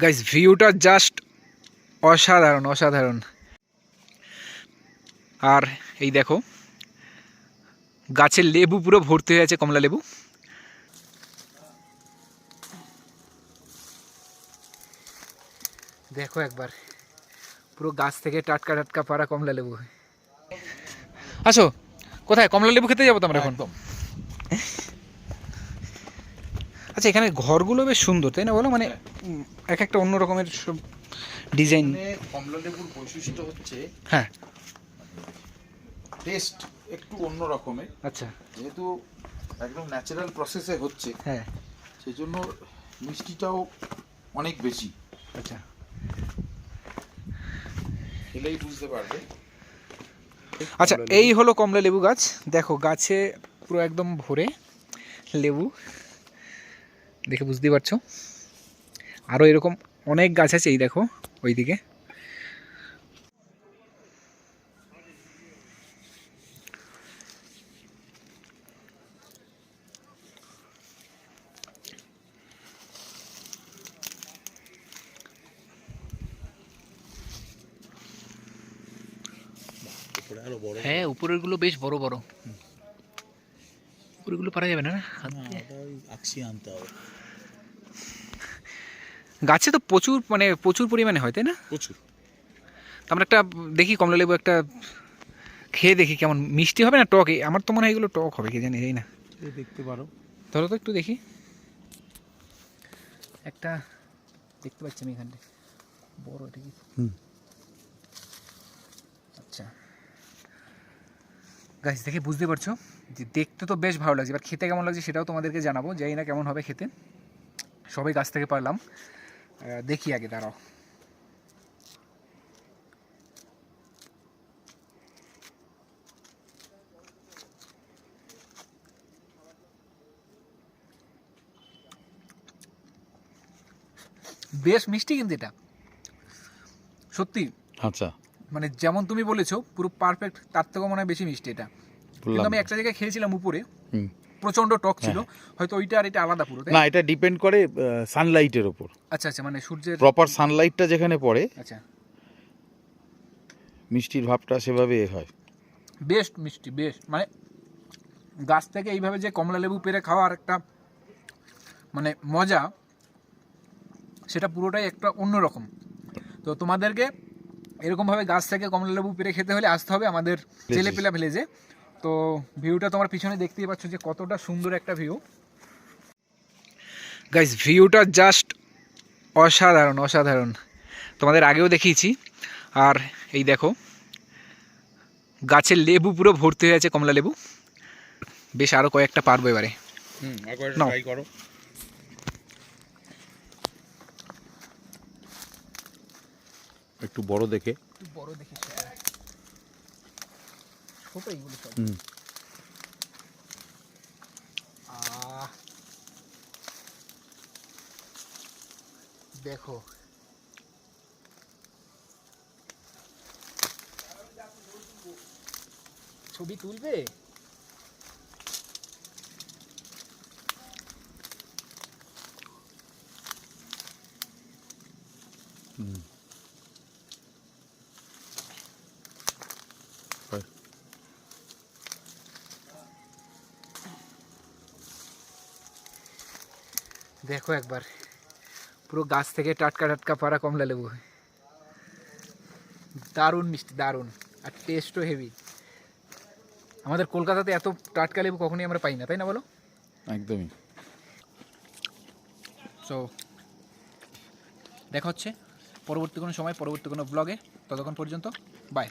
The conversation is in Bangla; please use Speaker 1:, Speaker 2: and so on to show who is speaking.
Speaker 1: গাইস ভিউটা জাস্ট অসাধারণ অসাধারণ। আর এই দেখো, গাছের লেবু পুরো ভর্তি হয়ে আছে, কমলা লেবু। দেখো একবার, পুরো গাছ থেকে টাটকা টাটকা পাড়া কমলা লেবু। আসো, কোথায়? কমলা লেবু খেতে যাব তোমরা এখন? আচ্ছা এখানে ঘরগুলো বেশ সুন্দর তাই না বলো? মানে এক একটা অন্য রকমের সব ডিজাইন।
Speaker 2: মানে কমলা লেবুর বৈশিষ্ট্য হচ্ছে
Speaker 1: হ্যাঁ।
Speaker 2: টেস্ট একটু অন্য রকমের।
Speaker 1: আচ্ছা।
Speaker 2: যেহেতু একদম ন্যাচারাল প্রসেসে হচ্ছে
Speaker 1: হ্যাঁ।
Speaker 2: সেই জন্য মিষ্টিটাও অনেক বেশি।
Speaker 1: আচ্ছা।
Speaker 2: খেলেই বুঝতে পারবে।
Speaker 1: আচ্ছা এই হলো কমলা লেবু গাছ। দেখো গাছে পুরো একদম ভরে লেবু। দেখে বুঝতেই পারছ। আরও এরকম অনেক গাছ আছে এই দেখো ওইদিকে। হ্যাঁ উপরেরগুলো বেশ বড় বড়। উপরের পারা যাবে না?
Speaker 2: আঁকছি আনতে হবে।
Speaker 1: গাছে তো প্রচুর মানে প্রচুর পরিমাণে হয় তাই না?
Speaker 2: প্রচুর।
Speaker 1: আমরা একটা দেখি কমলা লেবু একটা খেয়ে দেখি কেমন মিষ্টি হবে না টক। আমার তো মনে হয় এগুলো টক হবে কি জানি তাই না?
Speaker 2: দেখতে পারো।
Speaker 1: ধরো তো একটু দেখি। একটা দেখতে পাচ্ছি আমি এখানটায়। বড় এটা কি?
Speaker 2: হুম।
Speaker 1: আচ্ছা। গাছ দেখে বুঝতে পারছ? দেখতে তো বেশ ভালো লাগছে এবার খেতে কেমন লাগছে সেটাও তোমাদেরকে জানাব জানি না কেমন হবে খেতে। সবাই গাছ থেকে পারলাম। দেখি আগে দাঁড়াও। বেশ মিষ্টি কিন্তু এটা। সত্যি।
Speaker 2: আচ্ছা।
Speaker 1: মানে যেমন তুমি বলেছ পুরো পারফেক্ট তার থেকেও মনে হয় বেশি মিষ্টি এটা। কিন্তু আমি একটা জায়গায় খেয়েছিলাম উপরে। প্রচণ্ড টক ছিল। হয়তো ওইটা আর এটা আলাদা পুরো
Speaker 2: না এটা ডিপেন্ড করে সানলাইটের ওপর
Speaker 1: আচ্ছা আচ্ছা মানে সূর্যের
Speaker 2: প্রপার সানলাইটটা যেখানে পড়ে
Speaker 1: আচ্ছা।
Speaker 2: মিষ্টির ভাবটা সেভাবে হয়।
Speaker 1: বেস্ট মিষ্টি বেস্ট মানে গাছ থেকে এইভাবে যে কমলা লেবু পেরে খাওয়ার একটা মানে মজা সেটা পুরোটাই একটা অন্যরকম তো তোমাদেরকে এরকমভাবে গাছ থেকে কমলা লেবু পেরে খেতে হলে আসতে হবে আমাদের চেলেপেলা ভিলেজে তো ভিউটা তোমার পিছনে দেখতেই পাচ্ছ যে কতটা সুন্দর একটা ভিউ। গাইজ ভিউটা জাস্ট অসাধারণ অসাধারণ। তোমাদের আগেও দেখিয়েছি। আর এই দেখো গাছের লেবু পুরো ভর্তি হয়ে আছে কমলা লেবু। বেশ আরও কয়েকটা পারব এবারে।
Speaker 2: করো। একটু বড় দেখে।
Speaker 1: বড় দেখিস ছোট এইগুলো সব
Speaker 2: হুম।
Speaker 1: দেখো। ছবি তুলবে?
Speaker 2: হুম।
Speaker 1: দেখো একবার। পুরো গাছ থেকে টাটকা টাটকা পাড়া কমলা লেবু দারুণ মিষ্টি দারুণ। আর টেস্টও হেভি আমাদের কলকাতাতে এত টাটকা লেবু কখনোই আমরা পাই না তাই না বলো?
Speaker 2: একদমই।
Speaker 1: সো দেখা হচ্ছে পরবর্তী কোনো সময় পরবর্তী কোনো ব্লগে ততক্ষণ পর্যন্ত বাই